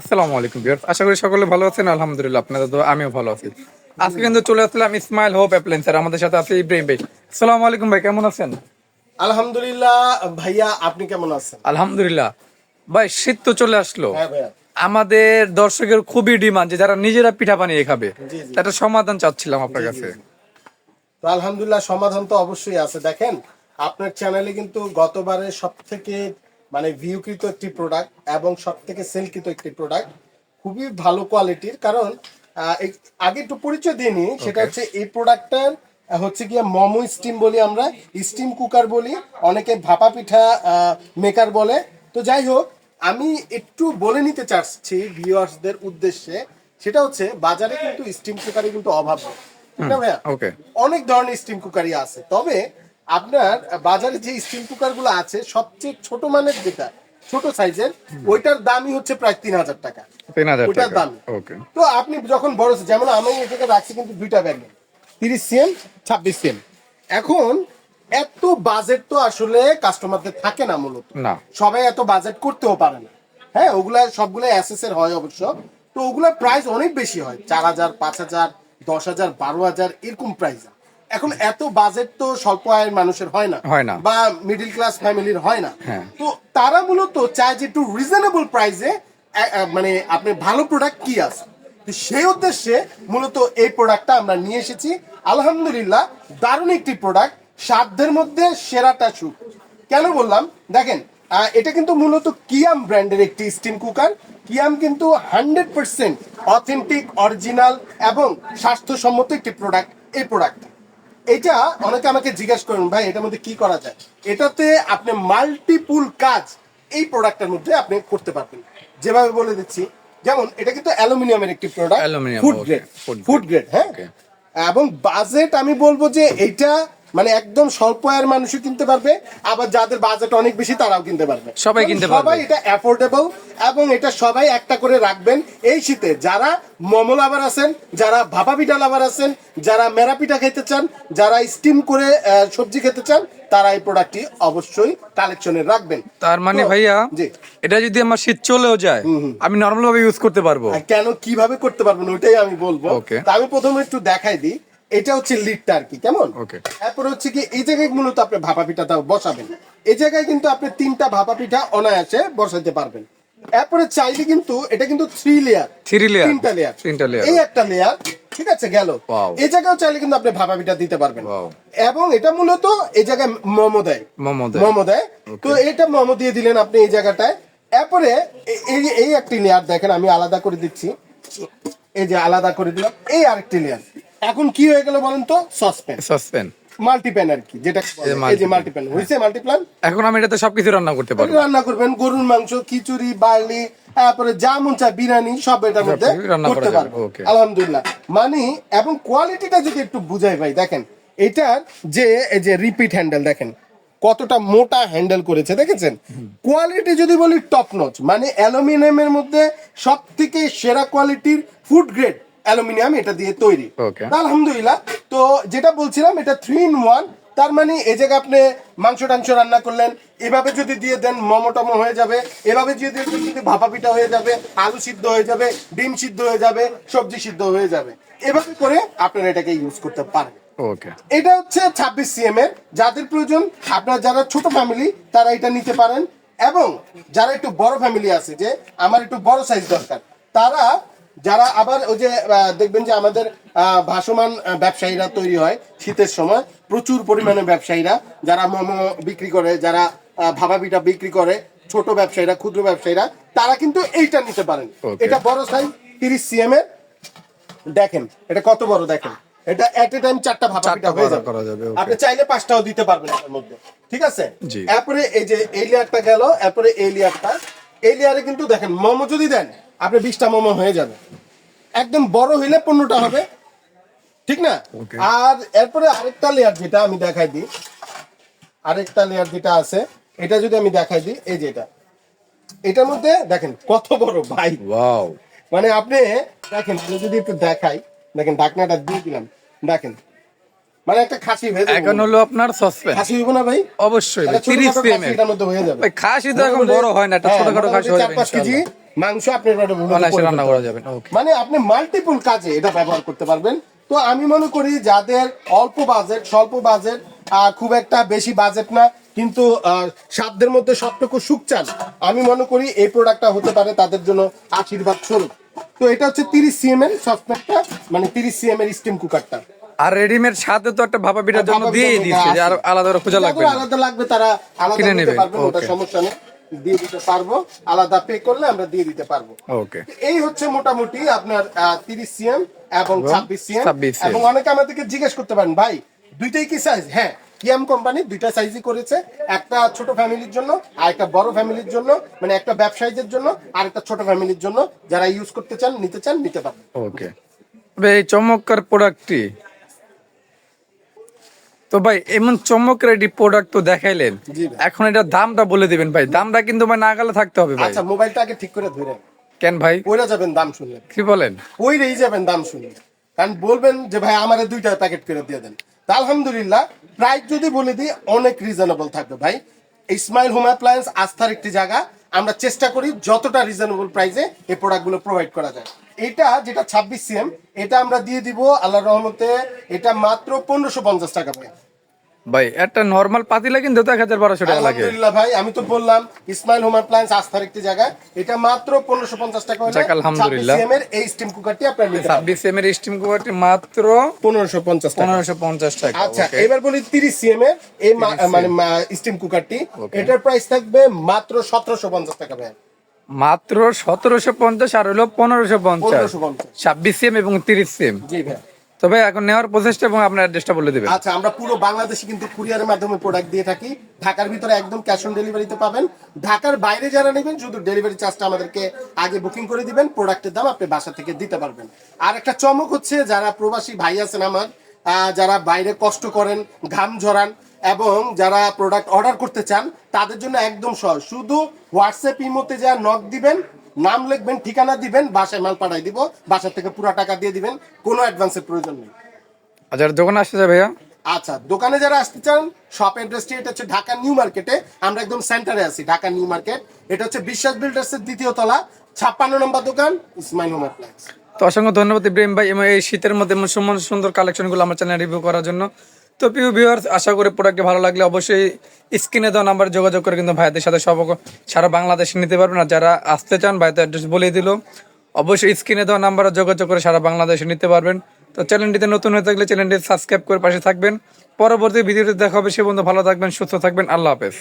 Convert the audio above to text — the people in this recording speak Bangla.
আসসালামু আলাইকুম ভিউয়ার্স আশা করি সকলে ভালো আছেন আলহামদুলিল্লাহ আপনাদের তো আমিও ভালো আছি। আজকে কিন্তু চলে আসলাম ইসমাইল হোপ অ্যাপ্লায়েন্সের আমাদের সাথে আছে ইব্রাহিম ভাই। আসসালামু আলাইকুম ভাই কেমন আছেন? আলহামদুলিল্লাহ ভাইয়া আপনি কেমন আছেন? আলহামদুলিল্লাহ। ভাই শীত তো চলে আসলো। হ্যাঁ আমাদের দর্শকের খুবই ডিমান্ড যে যারা নিজেরা পিঠা বানিয়ে খাবে। একটা সমাধান চাচ্ছিলাম আপনার কাছে। তো আলহামদুলিল্লাহ সমাধান তো অবশ্যই আছে। দেখেন আপনার চ্যানেলে কিন্তু গতবারে সব থেকে মানে ভিউকৃত একটি প্রোডাক্ট এবং সব থেকে সেলকৃত একটি প্রোডাক্ট খুবই ভালো কোয়ালিটির কারণ আগে একটু পরিচয় দিয়ে নিই সেটা হচ্ছে এই প্রোডাক্টটার হচ্ছে গিয়ে মোমো স্টিম বলি আমরা স্টিম কুকার বলি অনেকে ভাপা পিঠা মেকার বলে। তো যাই হোক আমি একটু বলে নিতে চাচ্ছি ভিউয়ার্সদের উদ্দেশ্যে সেটা হচ্ছে বাজারে কিন্তু স্টিম কুকারে কিন্তু অভাব নেই। না ভাইয়া? অনেক ধরনের স্টিম কুকারই আছে। তবে আপনার বাজারে যে স্টিম কুকারগুলো আছে সবচেয়ে ছোট মানের যেটা ছোট সাইজের ওইটার দামই হচ্ছে প্রায় তিন হাজার টাকা। তিন হাজার টাকা দাম ওকে তো আপনি যখন বড় যেমন আমি এটাকে রাখছি কিন্তু দুইটা ব্যাগে তিরিশ সিএম ছাব্বিশ সিএম এখন এত বাজেট তো আসলে কাস্টমারদের থাকে না মূলত। সবাই এত বাজেট করতেও পারে না। হ্যাঁ ওগুলা সবগুলো অ্যাসেস এর হয় অবশ্য। তো ওগুলার প্রাইস অনেক বেশি হয় চার হাজার পাঁচ হাজার দশ হাজার বারো হাজার এরকম প্রাইস এখন এত বাজেট তো স্বল্প আয়ের মানুষের হয় না। হয় না। বা মিডিল ক্লাস ফ্যামিলির হয় না। হ্যাঁ। তো তারা মূলত চায় যে একটু রিজনেবল প্রাইসে মানে আপনি ভালো প্রোডাক্ট কি আছে? তো সেই উদ্দেশ্যে মূলত এই প্রোডাক্টটা আমরা নিয়ে এসেছি। আলহামদুলিল্লাহ দারুণ একটি প্রোডাক্ট সাধ্যের মধ্যে সেরাটা সুখ। কেন বললাম? দেখেন এটা কিন্তু মূলত কিয়াম ব্র্যান্ডের একটি স্টিম কুকার কিয়াম কিন্তু হান্ড্রেড পার্সেন্ট অথেন্টিক অরিজিনাল এবং স্বাস্থ্যসম্মত একটি প্রোডাক্ট এই প্রোডাক্ট এটা অনেকে আমাকে জিজ্ঞেস করেন ভাই এটার মধ্যে কি করা যায়? এটাতে আপনি মাল্টিপুল কাজ এই প্রোডাক্টের মধ্যে আপনি করতে পারবেন। যেভাবে বলে দিচ্ছি যেমন এটা কিন্তু অ্যালুমিনিয়ামের একটি product food grade food grade হ্যাঁ? এবং বাজেট আমি বলব যে এটা মানে একদম স্বল্প আয়ের মানুষও কিনতে পারবে আবার যাদের বাজেট অনেক বেশি তারাও কিনতে পারবে। সবাই কিনতে পারবে। সবাই এটা অ্যাফোর্ডেবল এবং এটা সবাই একটা করে রাখবেন এই শীতে। যারা মোমো লাভার আছেন যারা ভাপা পিঠা লাভার আছেন যারা মেরা পিঠা খেতে চান যারা স্টিম করে সবজি খেতে চান তারা এই প্রোডাক্টটি অবশ্যই কালেকশনে রাখবেন। তার মানে ভাইয়া জি। এটা যদি আমার শীত চলেও যায় আমি নর্মাল ভাবে ইউজ করতে পারব। কেন কীভাবে করতে পারবেন ওইটাই আমি বলব। আমি প্রথমে একটু দেখাই দিই। এটা হচ্ছে লিডটা আর কি কেমন. তারপর হচ্ছে কি এই জায়গায় মূলত আপনি ভাপা পিঠাটা বসাবেন। এই জায়গায় কিন্তু আপনি তিনটা ভাপা পিঠা অনায়াসে বসাইতে পারবেন। এরপরে চাইলে কিন্তু এটা কিন্তু থ্রি লেয়ার থ্রি layer? তিনটা লেয়ার তিনটা layer। এই একটা লেয়ার ঠিক আছে গেল। এই জায়গায় চাইলে কিন্তু আপনি ভাপা পিঠা দিতে পারবেন। এবং এটা মূলত এই জায়গায় মোমো দেয়। মোমো দেয়। মোমো দেয়। তো এটা মোমো দিয়ে দিলেন আপনি এই জায়গাটায়। এরপরে এই এই একটি লেয়ার দেখেন আমি আলাদা করে দিচ্ছি। এই যে আলাদা করে দিলাম এই আরেকটি লেয়ার এখন কি হয়ে গেল বলেন তো? সসপ্যান সাসপেন মাল্টিপ্যান আর কি যেটা এই যে মাল্টিপ্যান হয়েছে মাল্টিপ্যান এখন আমি এটাতে সবকিছু রান্না করতে পারব। রান্না করবেন গরুর মাংস খিচুড়ি বার্লি তারপরে যা মন চায় বিরিয়ানি সব এটার মধ্যে করতে okay. আলহামদুলিল্লাহ। মানে এবং কোয়ালিটিটা যদি একটু বুঝাই ভাই দেখেন এটার যে এই যে রিপিট হ্যান্ডেল দেখেন কতটা মোটা হ্যান্ডেল করেছে দেখেছেন? কোয়ালিটি যদি বলি টপ নচ মানে অ্যালুমিনিয়ামের মধ্যে সব থেকে সেরা কোয়ালিটির ফুড গ্রেড অ্যালুমিনিয়াম এটা দিয়ে তৈরি। আলহামদুলিল্লাহ তো যেটা বলছিলাম এটা থ্রি ইন ওয়ান তার মানে এই জায়গায় আপনি মাংস টাংস রান্না করলেন এভাবে যদি দিয়ে দেন মোমো টমো হয়ে যাবে এভাবে যদি যদি ভাপা পিঠা হয়ে যাবে আলু সিদ্ধ হয়ে যাবে ডিম সিদ্ধ হয়ে যাবে সবজি সিদ্ধ হয়ে যাবে এভাবে করে আপনারা এটাকে ইউজ করতে পারেন এটা হচ্ছে ছাব্বিশ সিএম এর যাদের প্রয়োজন আপনার যারা ছোট ফ্যামিলি তারা এটা নিতে পারেন এবং যারা একটু বড় ফ্যামিলি আছে যে আমার একটু বড় সাইজ দরকার তারা যারা আবার ওই যে দেখবেন যে আমাদের আহ, ভাসমান ব্যবসায়ীরা তৈরি হয় শীতের সময়। প্রচুর পরিমাণে ব্যবসায়ীরা যারা মোমো বিক্রি করে যারা ভাপা পিঠা বিক্রি করে ছোট ব্যবসায়ীরা ক্ষুদ্র ব্যবসায়ীরা তারা কিন্তু এইটা নিতে পারেন। এটা বড় সাইজ তিরিশ সিএম এর। দেখেন এটা কত বড় দেখেন? এটা এট এ টাইম চারটা ভাপা পিঠা হয়ে যাবে. আপনি চাইলে পাঁচটাও দিতে পারবেন এটার মধ্যে। ঠিক আছে? জি। এরপরে এই যে এই লেয়ারটা গেল এরপরে এই লেয়ারটা এই লেয়ারে কিন্তু দেখেন মোমো যদি দেন আপনি বিশটা মোমো হয়ে যাবে। একদম বড় হইলে পনেরোটা হবে। ঠিক না? আর এরপরে আরেকটা লেয়ার যেটা আমি দেখাই দিই। আরেকটা লেয়ার যেটা আছে এটা যদি আমি দেখাই দিই এই যে এটা। এটার মধ্যে দেখেন কত বড় ভাই। ওয়াও মানে আপনি দেখেন আমি যদি একটু দেখাই দেখেন ঢাকনাটা দিয়ে দিলাম। দেখেন মানে একটা খাসি ভেজে এখন হলো আপনার সসপেন খাসি হইব না ভাই? অবশ্যই একটা তিরিশ ছোটখাটো সিএম খাসি এটার মধ্যে হয়ে যাবে। খাসি তো এখন বড় হয় না একটা হ্যাঁ, ছোটখাটো খাসি হয়ে যাবে পাঁচ কেজি। ইনশাআল্লাহ। মাংস আপনি রান্না করা যাবে। মানে আপনি মাল্টিপল কাজে এটা ব্যবহার করতে পারবেন। তো আমি মনে করি যাদের অল্প বাজেট স্বল্প বাজেট খুব একটা বেশি বাজেট না কিন্তু সাধ্যের মধ্যে সবটুকু সুখ চান আমি মনে করি এই প্রোডাক্টটা হতে পারে তাদের জন্য আশীর্বাদ স্বরূপ। তো এটা হচ্ছে তিরিশ সিএম এর সফটওয়্যারটা মানে তিরিশ সিএম এর স্টিম কুকারটা আর রেডিমেড সাথে তো একটা ভাপা পিঠার জন্য দিয়ে দিচ্ছে আর আলাদা খোঁজা লাগবে আলাদা লাগবে তারা আলাদা নিতে পারবেন ওটা সমস্যা নেই। দিয়ে দিতে পারব আলাদা পে করলে আমরা দিয়ে দিতে পারব। ওকে এই হচ্ছে মোটামুটি আপনার তিরিশ সিএম এবং ছাব্বিশ সিএম এবং অনেকে আমাদেরকে জিজ্ঞেস করতে পারেন ভাই দুইটাই কি সাইজ হ্যাঁ কিয়াম কোম্পানি দুইটা সাইজই করেছে। একটা ছোট ফ্যামিলির জন্য আর একটা বড় ফ্যামিলির জন্য মানে একটা ব্যবসায়ীদের জন্য আর একটা ছোট ফ্যামিলির জন্য। যারা ইউজ করতে চান নিতে চান নিতে পারবেন। ওকে তবে এই চমৎকার প্রোডাক্টটি তো ভাই এমন চমৎকার একটি প্রোডাক্ট তো দেখাইলেন। এখন এটা দামটা বলে দিবেন ভাই। দামটা কিন্তু ভাই নাগালে থাকতে হবে ভাই। আচ্ছা মোবাইলটা আগে ঠিক করে ধরে কেন ভাই? পড়ে যাবেন দাম শুনলে কি বলেন? ওই রেই যাবেন দাম শুনে কারণ বলবেন যে ভাই আমার দুইটা প্যাকেট করে দিয়ে দেন। তা আলহামদুলিল্লাহ প্রাইস যদি বলে দিই অনেক রিজনেবল থাকবে ভাই। ইসমাইল হোম অ্যাপ্লায়েন্স আস্থার একটি জায়গা। আমরা চেষ্টা করি যতটা রিজনেবল প্রাইসে এই প্রোডাক্টগুলো প্রোভাইড করা যায়। এটা যেটা ছাব্বিশ সিএম এটা আমরা দিয়ে দিব আল্লাহর রহমতে এটা মাত্র পনেরোশো পঞ্চাশ টাকা ভাই। ভাই একটা নর্মাল পাতিলা কিন্তু এক হাজার বারোশো টাকা লাগে। আলহামদুলিল্লাহ ভাই আমি তো বললাম ইসমাইল আস্থার একটি জায়গা এটা মাত্র পনেরোশো পঞ্চাশ টাকা হলে আলহামদুলিল্লাহ। 26 এর এই স্টিম কুকারটি আপনার নিতে ছাব্বিশ এম এর স্টিম কুকারটি মাত্র পনেরোশো পঞ্চাশ পনেরোশো পঞ্চাশ টাকা আচ্ছা এবার বলি তিরিশ সিএম। এর এই মানে স্টিম কুকারটি এটার প্রাইস থাকবে মাত্র সতেরোশো পঞ্চাশ টাকা ভাই। মাত্র সতেরোশো পঞ্চাশ আর হলো পনেরোশো পঞ্চাশ। ছাব্বিশ সিএম এবং তিরিশ সিএম জি ভাই। তবে এখন নেওয়ার প্রসেসটা এবং আপনার অ্যাড্রেসটা বলে দেবেন। আচ্ছা আমরা পুরো বাংলাদেশে কিন্তু কুরিয়ারের মাধ্যমে প্রোডাক্ট দিয়ে থাকি। ঢাকার ভিতরে একদম ক্যাশ অন ডেলিভারিতে পাবেন। ঢাকার বাইরে যারা নেবেন শুধু ডেলিভারি চার্জটা আমাদেরকে আগে বুকিং করে দিবেন প্রোডাক্টের দাম আপনি বাসা থেকে দিতে পারবেন। আর একটা চমক হচ্ছে যারা প্রবাসী ভাই আছেন আমার আহ, যারা বাইরে কষ্ট করেন ঘাম ঝরান এবং যারা প্রোডাক্ট অর্ডার করতে চান তাদের জন্য একদম সহজ। শুধু হোয়াটসঅ্যাপ ইমোতে যা নক দিবেন নাম লিখবেন ঠিকানা দিবেন বাসায় মাল পাঠাই দিব বাসা থেকে পুরো টাকা দিয়ে দিবেন কোনো অ্যাডভান্সের প্রয়োজন নেই। আচ্ছা দোকানে আসতে যাবে ভাইয়া? আচ্ছা দোকানে যারা আসতে চান শপ অ্যাড্রেসটি এটা হচ্ছে ঢাকা নিউ মার্কেটে আমরা একদম সেন্টারে আছি ঢাকা নিউ মার্কেট। এটা হচ্ছে বিশ্বাস বিল্ডার্সের দ্বিতীয় তলা ছাপ্পান্ন নম্বর দোকান ইসমাইল হোম অ্যাপ্লায়েন্স তো অসংখ্য ধন্যবাদ ইব্রাহিম ভাই এই শীতের মধ্যে সুন্দর সুন্দর কালেকশনগুলো আমার চ্যানেল রিভিউ করার জন্য। তো প্রিয় ভিউয়ার্স আশা করি প্রোডাক্টটি ভালো লাগলে অবশ্যই স্ক্রিনে দেওয়া নাম্বার যোগাযোগ করে কিন্তু ভাইদের সাথে সব সারা বাংলাদেশে নিতে পারবেন। আর যারা আসতে চান, ভাইদের অ্যাড্রেস বলে দিল। অবশ্যই স্ক্রিনে দেওয়া নাম্বারে যোগাযোগ করে সারা বাংলাদেশে নিতে পারবেন। তো চ্যানেলটিতে নতুন হয়ে থাকলে চ্যানেলটি সাবস্ক্রাইব করে পাশে থাকবেন। পরবর্তী ভিডিওতে দেখা হবে, সে বন্ধু ভালো থাকবেন, সুস্থ থাকবেন। আল্লাহ হাফেজ।